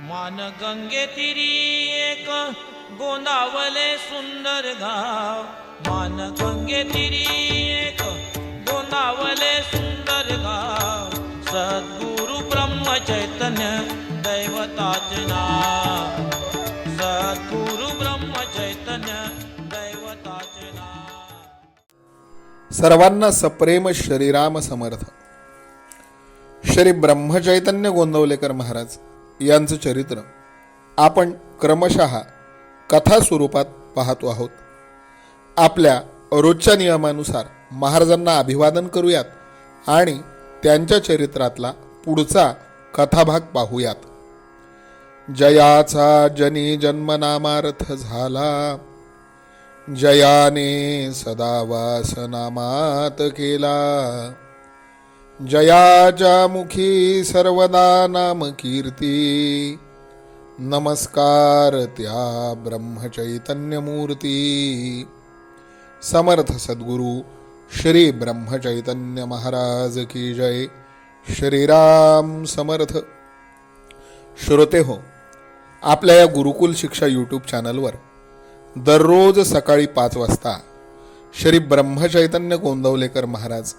मान गंगे तिरी एक गोंदावले सुंदर गाव. मान गंगे तिरी एक गोंदावले सुंदर गाव. सद्गुरु ब्रह्म चैतन्य दैवताचे नाव. सद्गुरु ब्रह्म चैतन्य दैवताचे नाव. सर्वांना सप्रेम श्रीराम समर्थ. श्री ब्रह्मचैतन्य गोंदवलेकर महाराज यांचं चरित्र. आपण क्रमशः कथा स्वरूपात पाहतो आहोत. आपल्या रोजच्या नियमानुसार महाराजांना अभिवादन करूयात आणि त्यांच्या चरित्रातला पुढचा कथाभाग पाहूयात. जयाचा जनी जन्मनामार्थ झाला. जयाने सदा वासनामात केला. जयाच्या मुखी सर्वदा नाम कीर्ती। नमस्कार त्या ब्रह्मचैतन्य मूर्ती समर्थ सद्गुरु श्री ब्रह्मचैतन्य महाराज की जय। श्रीराम समर्थ। श्रोते हो आपल्या या गुरुकुल शिक्षा यूट्यूब चॅनलवर दररोज सकाळी पाच वाजता श्री ब्रह्मचैतन्य गोंदवलेकर महाराज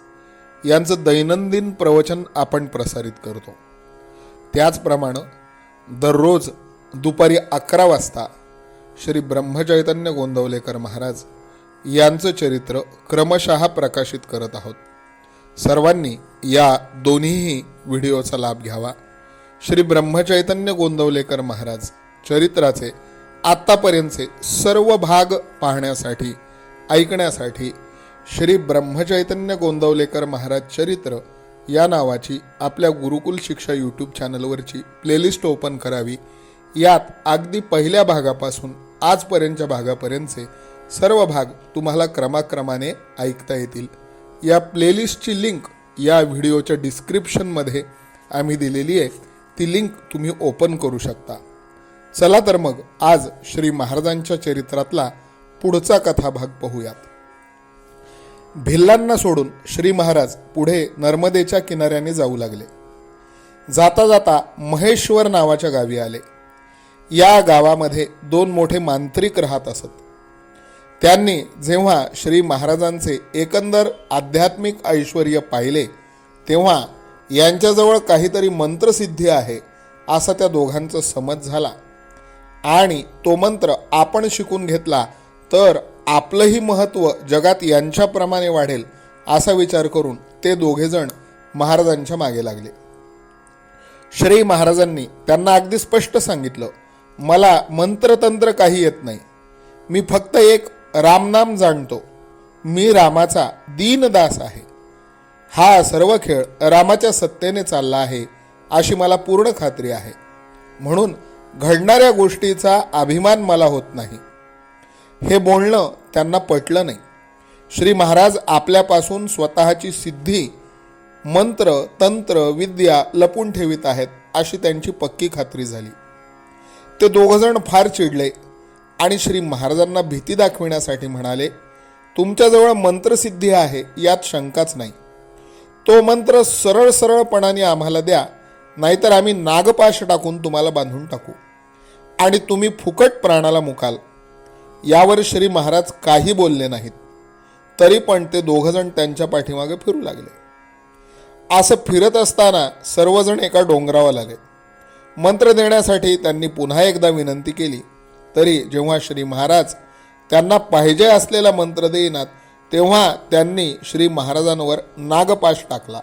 यांचं दैनंदिन प्रवचन आपण प्रसारित करतो. त्याचप्रमाणे दररोज दुपारी अकरा वाजता श्री ब्रह्मचैतन्य गोंदवलेकर महाराज यांचं चरित्र क्रमशः प्रकाशित करत आहोत. सर्वांनी या दोन्हीही व्हिडिओचा लाभ घ्यावा. श्री ब्रह्मचैतन्य गोंदवलेकर महाराज चरित्राचे आत्तापर्यंतचे सर्व भाग पाहण्यासाठी ऐकण्यासाठी श्री ब्रह्मचैतन्य गोंदवलेकर महाराज चरित्र या नावाची आपल्या गुरुकुल शिक्षा यूट्यूब चॅनलवरची प्लेलिस्ट ओपन करावी. यात अगदी पहिल्या भागापासून आजपर्यंतच्या भागापर्यंतचे सर्व भाग तुम्हाला क्रमाक्रमाने ऐकता येतील. या प्लेलिस्टची लिंक या व्हिडिओच्या डिस्क्रिप्शनमध्ये आम्ही दिलेली आहे. ती लिंक तुम्ही ओपन करू शकता. चला तर मग आज श्री महाराजांच्या चरित्रातला पुढचा कथाभाग पाहूयात. भिल्लांना सोडून श्री महाराज पुढे नर्मदेच्या किनाऱ्याने जाऊ लागले. जाता जाता महेश्वर नावाच्या गावी आले. या गावामध्ये दोन मोठे मांत्रिक राहत असत. त्यांनी जेव्हा श्री महाराजांचे एकंदर आध्यात्मिक ऐश्वर पाहिले तेव्हा यांच्याजवळ काहीतरी मंत्रसिद्धी आहे असा त्या दोघांचा समज झाला. आणि तो मंत्र आपण शिकून घेतला तर आपलंही महत्त्व जगात यांच्याप्रमाणे वाढेल असा विचार करून ते दोघेजण महाराजांच्या मागे लागले. श्री महाराजांनी त्यांना अगदी स्पष्ट सांगितलं मला मंत्रतंत्र काही येत नाही. मी फक्त एक रामनाम जाणतो. मी रामाचा दीनदास आहे. हा सर्व खेळ रामाच्या सत्तेने चालला आहे अशी मला पूर्ण खात्री आहे. म्हणून घडणाऱ्या गोष्टीचा अभिमान मला होत नाही. हे बोलणं त्यांना पटलं नाही. श्री महाराज आपल्यापासून स्वतःची सिद्धी मंत्र तंत्र विद्या लपून ठेवित आहेत अशी त्यांची पक्की खात्री झाली. ते दोघंजण फार चिडले आणि श्री महाराजांना भीती दाखविण्यासाठी म्हणाले तुमच्याजवळ मंत्रसिद्धी आहे यात शंकाच नाही. तो मंत्र सरळ सरळपणाने आम्हाला द्या नाहीतर आम्ही नागपाश टाकून तुम्हाला बांधून टाकू. आणि तुम्ही फुकट प्राणाला मुकाल. यावर श्री महाराज काही बोलले नाहीत. तरी पण ते दोघंजण त्यांच्या पाठीमागे फिरू लागले. असं फिरत असताना सर्वजण एका डोंगरावर आले. मंत्र देण्यासाठी त्यांनी पुन्हा एकदा विनंती केली. तरी जेव्हा श्री महाराज त्यांना पाहिजे असलेला मंत्र देईनात तेव्हा त्यांनी श्री महाराजांवर नागपाश टाकला.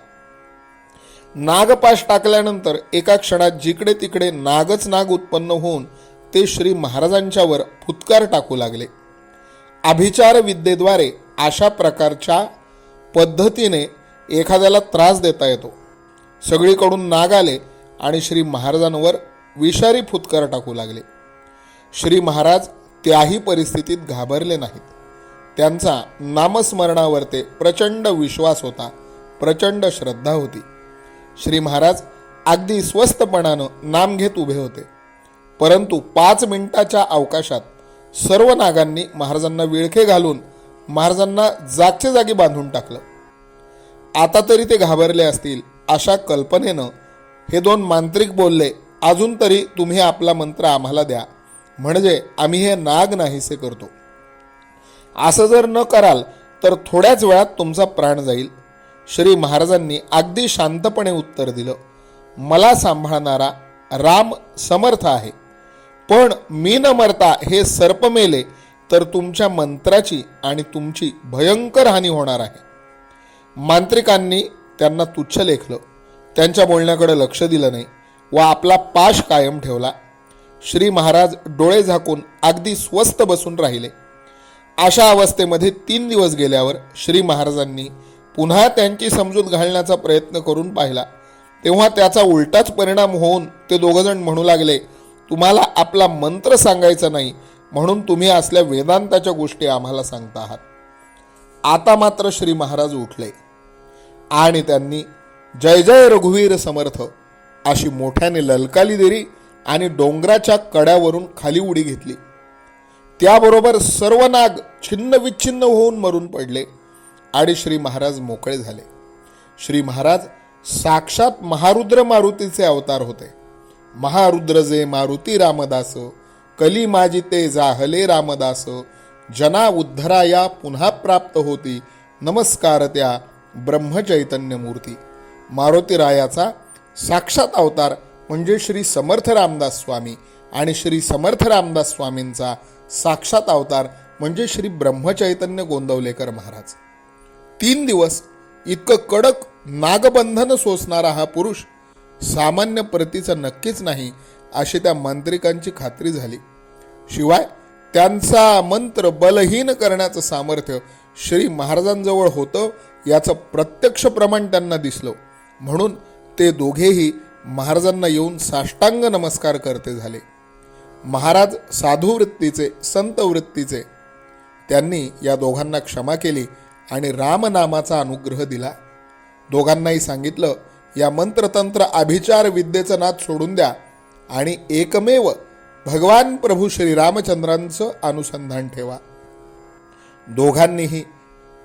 नागपाश टाकल्यानंतर एका क्षणात जिकडे तिकडे नागच नाग उत्पन्न होऊन ते श्री महाराजांच्यावर फुतकार टाकू लागले. अभिचार विद्येद्वारे अशा प्रकारच्या पद्धतीने एखाद्याला त्रास देता येतो. सगळीकडून नाग आले आणि श्री महाराजांवर विषारी फुतकार टाकू लागले. श्री महाराज त्याही परिस्थितीत घाबरले नाहीत. त्यांचा नामस्मरणावर ते प्रचंड विश्वास होता प्रचंड श्रद्धा होती. श्री महाराज अगदी स्वस्तपणानं नाम घेत उभे होते. परंतु पाच मिनिटाच्या अवकाशात सर्व नागांनी महाराजांना विळखे घालून महाराजांना जागच्या जागी बांधून टाकलं. आता तरी ते घाबरले असतील अशा कल्पनेनं हे दोन मांत्रिक बोलले अजून तरी तुम्ही आपला मंत्र आम्हाला द्या. म्हणजे आम्ही हे नाग नाहीसे करतो. असं जर न कराल तर थोड्याच वेळात तुमचा प्राण जाईल. श्री महाराजांनी अगदी शांतपणे उत्तर दिलं मला सांभाळणारा राम समर्थ आहे. पण मी न मरता हे सर्प मेले तर तुमच्या मंत्राची आणि तुमची भयंकर हानी होणार आहे. मांत्रिकांनी त्यांना तुच्छ लेखलं. त्यांच्या बोलण्याकडे लक्ष दिलं नाही व आपला पाश कायम ठेवला. श्री महाराज डोळे झाकून अगदी स्वस्थ बसून राहिले. अशा अवस्थेमध्ये तीन दिवस गेल्यावर श्री महाराजांनी पुन्हा त्यांची समजूत घालण्याचा प्रयत्न करून पाहिला. तेव्हा त्याचा उलटाच परिणाम होऊन ते दोघंजण म्हणू लागले तुम्हाला आपला मंत्र सांगायचा नाही म्हणून तुम्ही असल्या वेदांताच्या गोष्टी आम्हाला सांगता आहात. आता मात्र श्री महाराज उठले. आणि त्यांनी जय जय रघुवीर समर्थ अशी मोठ्याने ललकाली दिली आणि डोंगराच्या कड्यावरून खाली उडी घेतली. त्याबरोबर सर्व नाग छिन्न विच्छिन्न होऊन मरून पडले आणि श्री महाराज मोकळे झाले. श्री महाराज साक्षात महारुद्र मारुतीचे अवतार होते. महारुद्रजे मारुती रामदास कली माजी ते जाहले रामदास जना उद्धराया पुन्हा प्राप्त होती नमस्कार त्या ब्रह्मचैतन्य मूर्ती मारुतीरायाचा साक्षात अवतार म्हणजे श्री समर्थ रामदास स्वामी आणि श्री समर्थ रामदास स्वामींचा साक्षात अवतार म्हणजे श्री ब्रह्मचैतन्य गोंदवलेकर महाराज. तीन दिवस इतकं कडक नागबंधन सोसणारा हा पुरुष सामान्य प्रतीचा नक्कीच नाही अशी त्या मांत्रिकांची खात्री झाली. शिवाय त्यांचा मंत्र बलहीन करण्याचं सामर्थ्य श्री महाराजांजवळ होतं याचं प्रत्यक्ष प्रमाण त्यांना दिसलं. म्हणून ते दोघेही महाराजांना येऊन साष्टांग नमस्कार करते झाले. महाराज साधू वृत्तीचे संत वृत्तीचे त्यांनी या दोघांना क्षमा केली आणि रामनामाचा अनुग्रह दिला. दोघांनाही सांगितलं या मंत्रतंत्र अभिचार विद्येचं नाद सोडून द्या आणि एकमेव भगवान प्रभू श्रीरामचंद्रांचं अनुसंधान ठेवा. दोघांनीही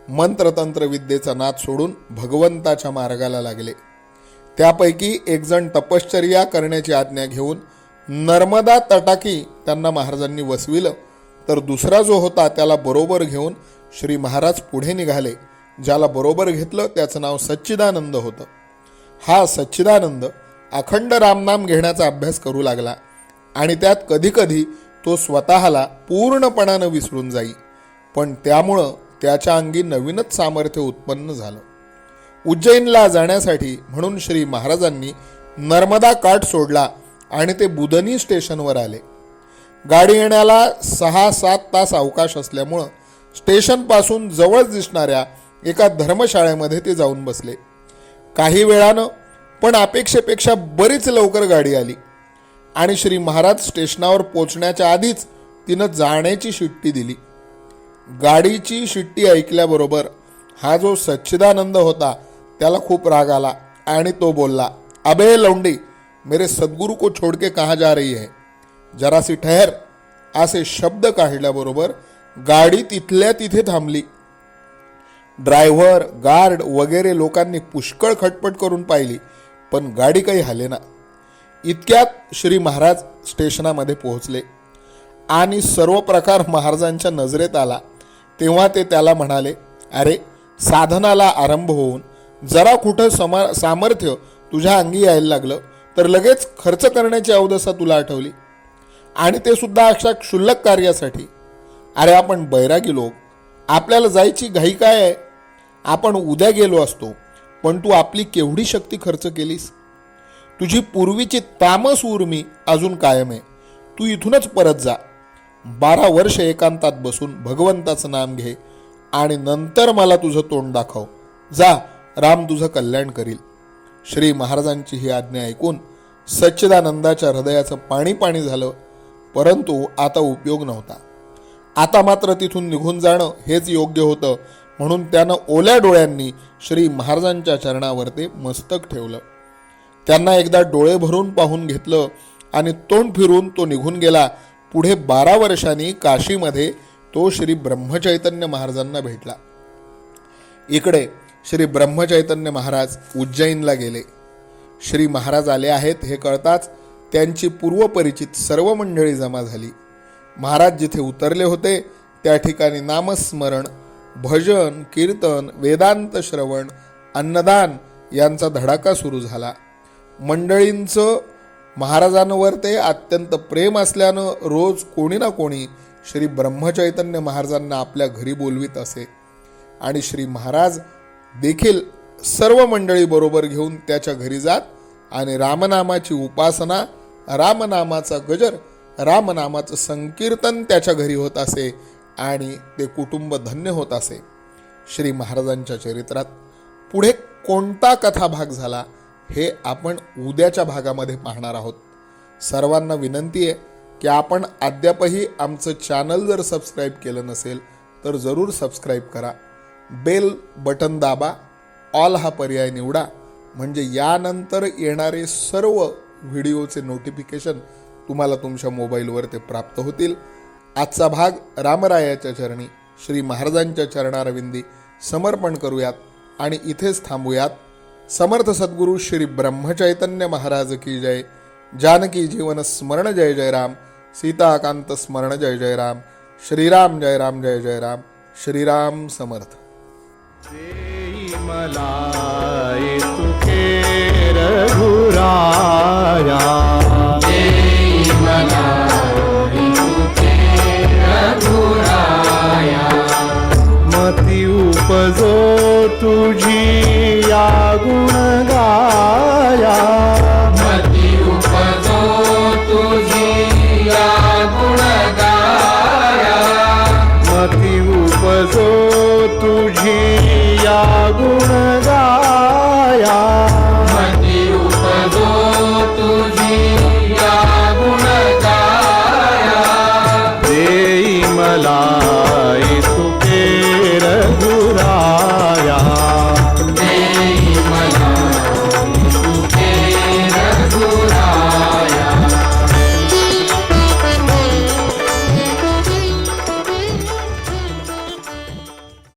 मंत्रतंत्र विद्येचा नाद सोडून भगवंताच्या मार्गाला लागले. त्यापैकी एकजण तपश्चर्या करण्याची आज्ञा घेऊन नर्मदा तटाकी त्यांना महाराजांनी वसविलं तर दुसरा जो होता त्याला बरोबर घेऊन श्री महाराज पुढे निघाले ज्याला बरोबर घेतलं त्याचं नाव सच्चिदानंद होतं. हा सच्चिदानंद अखंड रामनाम घेण्याचा अभ्यास करू लागला आणि त्यात कधीकधी तो स्वतःला पूर्णपणानं विसरून जाई. पण त्यामुळं त्याच्या अंगी नवीनच सामर्थ्य उत्पन्न झालं. उज्जैनला जाण्यासाठी म्हणून श्री महाराजांनी नर्मदा काठ सोडला आणि ते बुधनी स्टेशनवर आले. गाडी येण्याला सहा सात तास अवकाश असल्यामुळं स्टेशनपासून जवळ दिसणाऱ्या एका धर्मशाळेमध्ये ते जाऊन बसले. काही वेळानं पण अपेक्षेपेक्षा बरीच लवकर गाडी आली. आणि श्री महाराज स्टेशनावर पोचण्याच्या आधीच तिनं जाण्याची शिट्टी दिली. गाडीची शिट्टी ऐकल्याबरोबर हा जो सच्चिदानंद होता त्याला खूप राग आला आणि तो बोलला अबे लौंडी मेरे सद्गुरु को छोड़ के कहाँ जा रही है? जरासी ठहर. असे शब्द काढल्याबरोबर गाडी तिथल्या तिथे थांबली. ड्रायव्हर गार्ड वगैरे लोकांनी पुष्कळ खटपट करून पाहिली पण गाडी काही हालेना इतक्यात श्री महाराज स्टेशनामध्ये पोहोचले आणि सर्व प्रकार महाराजांच्या नजरेत आला. तेव्हा ते त्याला म्हणाले अरे साधनाला आरंभ होऊन जरा कुठं समा सामर्थ्य तुझ्या अंगी यायला लागलं तर लगेच खर्च करण्याची अवदसा तुला आठवली. आणि ते सुद्धा अशा क्षुल्लक कार्यासाठी. अरे आपण बैरागी लोक. आपल्याला जायची घाई काय आहे? आपण उद्या गेलो असतो पण तू आपली केवढी शक्ती खर्च केलीस? तुझी पूर्वीची तामस उर्मी अजून कायम आहे. तू इथूनच परत जा. बारा वर्ष एकांतात बसून भगवंताचं नाम घे आणि नंतर मला तुझं तोंड दाखव. जा राम तुझं कल्याण करील. श्री महाराजांची ही आज्ञा ऐकून सच्चिदानंदाच्या हृदयाचं पाणी पाणी झालं परंतु आता उपयोग नव्हता. आता मात्र तिथून निघून जाणं हेच योग्य होतं म्हणून त्यानं ओल्या डोळ्यांनी श्री महाराजांच्या चरणावर ते मस्तक ठेवलं. त्यांना एकदा डोळे भरून पाहून घेतलं आणि तोंड फिरून तो निघून गेला. पुढे बारा वर्षांनी काशीमध्ये तो श्री ब्रह्मचैतन्य महाराजांना भेटला. इकडे श्री ब्रह्मचैतन्य महाराज उज्जैनला गेले. श्री महाराज आले आहेत हे कळताच त्यांची पूर्वपरिचित सर्व मंडळी जमा झाली. महाराज जिथे उतरले होते त्या ठिकाणी नामस्मरण भजन कीर्तन वेदांत श्रवण अन्नदान यांचा धडाका सुरू झाला. मंडळींचं महाराजांवर ते अत्यंत प्रेम असल्यानं रोज कोणी ना कोणी श्री ब्रह्मचैतन्य महाराजांना आपल्या घरी बोलवीत असे. आणि श्री महाराज देखील सर्व मंडळी बरोबर घेऊन त्याच्या घरी जात आणि रामनामाची उपासना रामनामाचा गजर रामनामाचं संकीर्तन त्याच्या घरी होत असे. आणि ते कुटुंब धन्य होत असे. श्री महाराजांच्या चरित्रात पुढे कोणता कथा भाग झाला हे आपण उद्याच्या भागामध्ये पाहणार आहोत. सर्वांना विनंती आहे की आपण अद्यापही आमचं चॅनल जर सबस्क्राईब केलं नसेल तर जरूर सबस्क्राईब करा. बेल बटन दाबा ऑल हा पर्याय निवडा म्हणजे यानंतर येणारे सर्व व्हिडिओचे नोटिफिकेशन तुम्हाला तुमच्या मोबाईलवर ते प्राप्त होतील. आजचा भाग रामरायाच्या चरणी. श्री महाराजांच्या चरणारविंदी समर्पण करूयात आणि इथेच थांबूयात. समर्थ सद्गुरू श्री ब्रह्मचैतन्य महाराज की जय. जानकी जीवन स्मरण जय जय राम. सीताकांत स्मरण जय जय राम. श्रीराम जय राम जय जय राम. श्रीराम समर्थ. देई मला तुके रघुराया। उपजो तुझी या गुण गाया. मती उपजो तुझी या गुण गाया. मती उपजो तुझी